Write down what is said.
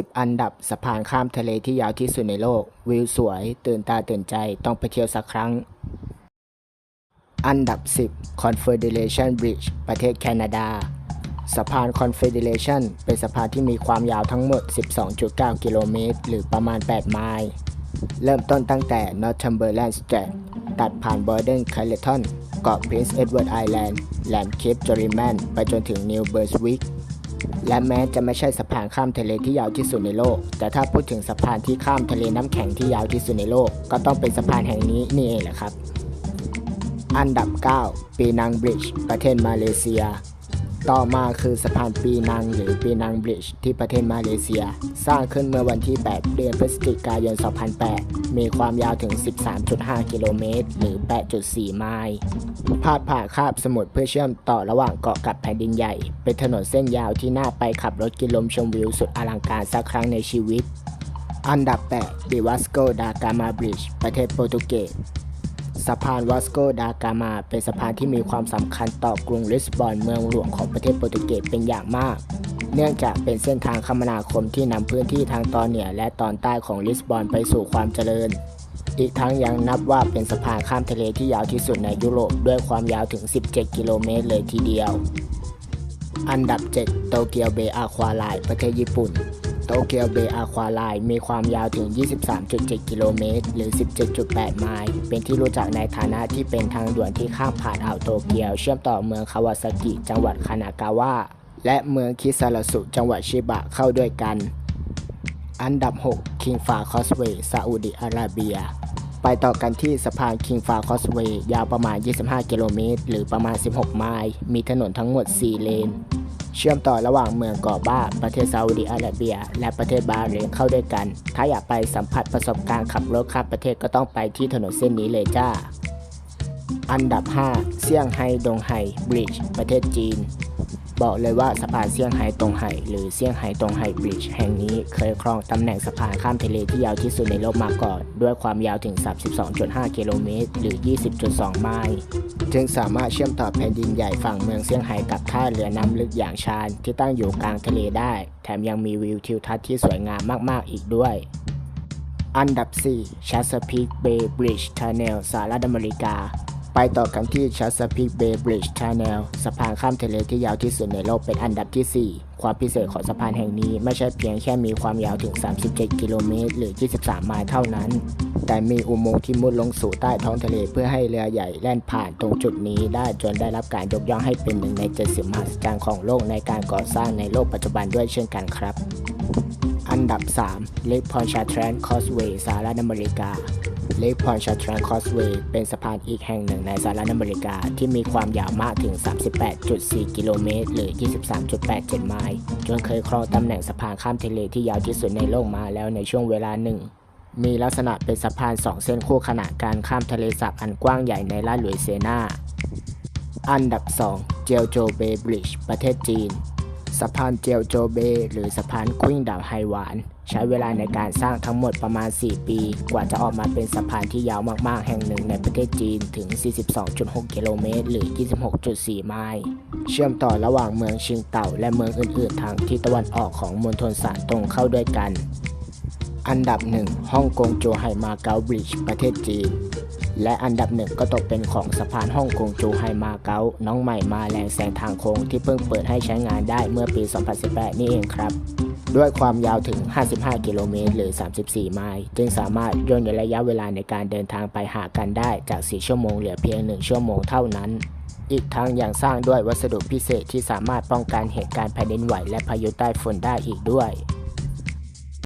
10 อันดับสะพานข้ามทะเลที่ยาวที่สุดในโลก วิวสวย ตื่นตาตื่นใจต้องไปเที่ยวสักครั้ง อันดับ 10 Confederation Bridge ประเทศแคนาดา สะพาน Confederation เป็นสะพานที่มีความยาวทั้งหมด 12.9 กิโลเมตร หรือประมาณ 8 ไมล์ เริ่มต้นตั้งแต่ Northumberland Strait ตัดผ่าน Borden Carleton เกาะ Prince Edward Island แหลม Cape Jollyman ไปจนถึง New Brunswick และแม้จะไม่ใช่สะพานข้ามทะเลที่ยาวที่สุดในโลก แต่ถ้าพูดถึงสะพานที่ข้ามทะเลน้ำแข็งที่ยาวที่สุดในโลก ก็ต้องเป็นสะพานแห่งนี้นี่เองแหละครับ อันดับ 9 ปีนังบริดจ์ประเทศมาเลเซีย ต่อมาคือสะพานปีนังหรือปีนังบริดจ์ที่ประเทศมาเลเซีย สร้างขึ้นเมื่อวันที่ 8 เดือนพฤศจิกายน 2008 มีความยาวถึง 13.5 กิโลเมตร หรือ 8.4 ไมล์พาดผ่านคาบสมุทรเพื่อเชื่อมต่อระหว่างเกาะกับแผ่นดินใหญ่ เป็นถนนเส้นยาวที่น่าไปขับรถกินลมชมวิวสุดอลังการสักครั้งในชีวิตอันดับ8ดิวัสโกดากามาบริดจ์ประเทศโปรตุเกส สะพานวาสโกดากามา เป็นสะพานที่มีความสำคัญต่อกรุงลิสบอนเมืองหลวงของประเทศโปรตุเกสเป็นอย่างมาก เนื่องจากเป็นเส้นทางคมนาคมที่นำพื้นที่ทางตอนเหนือและตอนใต้ของลิสบอนไปสู่ความเจริญ อีกทั้งยังนับว่าเป็นสะพานข้ามทะเลที่ยาวที่สุดในยุโรปด้วยความยาวถึง 17 กิโลเมตรเลยทีเดียว อันดับ 7 โตเกียวเบอาควาไลประเทศญี่ปุ่น โตเกียวเบอาควาไลน์มีความยาวถึง 23.7 กิโลเมตร หรือ 17.8 ไมล์ เป็นที่รู้จักในฐานะที่เป็นทางด่วนที่ข้ามผ่านอ่าวโตเกียว เชื่อมต่อเมืองคาวาซากิ จังหวัดคานากาวะ และเมืองคิซารสุ จังหวัดชิบะเข้าด้วยกัน อันดับ 6 คิงฟาคอสเวย์ซาอุดิอาระเบียไปต่อกันที่สะพานคิงฟาคอสเวย์ยาวประมาณ 25 กิโลเมตร หรือประมาณ 16 ไมล์ มีถนนทั้งหมด 4 เลน เชื่อมต่อระหว่างเมืองกอบ้า ประเทศซาอุดิอาระเบีย และประเทศบาเรนเข้าด้วยกัน ถ้าอยากไปสัมผัสประสบการณ์ขับรถข้ามประเทศก็ต้องไปที่ถนนเส้นนี้เลยจ้า อันดับ 5 เซี่ยงไฮ้ดงไห่บริดจ์ประเทศจีน บอกเลยว่าสะพานเซี่ยงไฮ้ตงไห่หรือเซี่ยงไฮ้ตงไห่บริดจ์แห่งนี้เคยครองตำแหน่งสะพานข้ามทะเลที่ยาวที่สุดในโลกมาก่อน ด้วยความยาวถึง 32.5 กิโลเมตรหรือ 20.2 ไมล์ จึงสามารถเชื่อมต่อแผ่นดินใหญ่ฝั่งเมืองเซี่ยงไฮ้กับท่าเรือน้ำลึกอย่างชานที่ตั้งอยู่กลางทะเลได้ แถมยังมีวิวทิวทัศน์ที่สวยงามมาก ๆ อีกด้วย อันดับ 4 Chesapeake Bay Bridge Tunnel สหรัฐอเมริกา ไปต่อกันที่ Chesapeake Bay Bridge Tunnel สะพานข้ามทะเลที่ยาวที่สุดในโลกเป็นอันดับที่ 4 ความพิเศษของสะพานแห่งนี้ไม่ใช่เพียงแค่มีความยาวถึง 37 กิโลเมตร หรือ 23 ไมล์เท่านั้น แต่มีอุโมงค์ที่มุดลงสู่ใต้ท้องทะเลเพื่อให้เรือใหญ่แล่นผ่านตรงจุดนี้ได้จนได้รับการยกย่องให้เป็นหนึ่งในเจ็ดสิ่งมหัศจรรย์ของโลกในการก่อสร้างในโลกปัจจุบันด้วยเช่นกันครับ อันดับ 3 Lake Pontchartrain Causeway สหรัฐอเมริกา Lake Pontchartrain Causeway เป็นสะพานอีกแห่งหนึ่งในสหรัฐอเมริกา ที่มีความยาวมากถึง 38.4 กิโลเมตร หรือ 23.87 ไมล์จนเคยครองตำแหน่งสะพานข้ามทะเลที่ยาวที่สุดในโลกมาแล้วในช่วงเวลาหนึ่ง มีลักษณะเป็นสะพานสองเส้นคู่ขนานการข้ามทะเลสาบอันกว้างใหญ่ในรัฐลุยเซียนาอันดับ 2 เจลโจเบย์บริดจ์ประเทศจีน สะพานเจียวโจเบ หรือสะพานกุ้งดาวไฮหวาน ใช้เวลาในการสร้างทั้งหมดประมาณ 4 ปี กว่าจะออกมาเป็นสะพานที่ยาวมากๆ แห่งหนึ่งในประเทศจีนถึง 42.6 กิโลเมตร หรือ 26.4 ไมล์ เชื่อมต่อระหว่างเมืองชิงเต่าและเมืองอื่นๆ ทางทิศตะวันออกของมณฑลสานตรงเข้าด้วยกัน อันดับ 1 ฮ่องกงโจไฮมาเก๊าบริดจ์ประเทศจีน และอันดับหนึ่งก็ตกเป็นของสะพานฮ่องกงจูไฮมาเก๊าน้องใหม่มาแรงแสงทางโค้งที่เพิ่งเปิดให้ใช้งานได้เมื่อปี 2018 นี่เองครับ ด้วยความยาวถึง 55 กิโลเมตรหรือ 34 ไมล์จึงสามารถย่นระยะเวลาในการเดินทางไปหากันได้จาก 4 ชั่วโมงเหลือเพียง 1 ชั่วโมงเท่านั้น อีกทั้งยังสร้างด้วยวัสดุพิเศษที่สามารถป้องกันเหตุการณ์แผ่นดินไหวและพายุใต้ฝุ่นได้อีกด้วย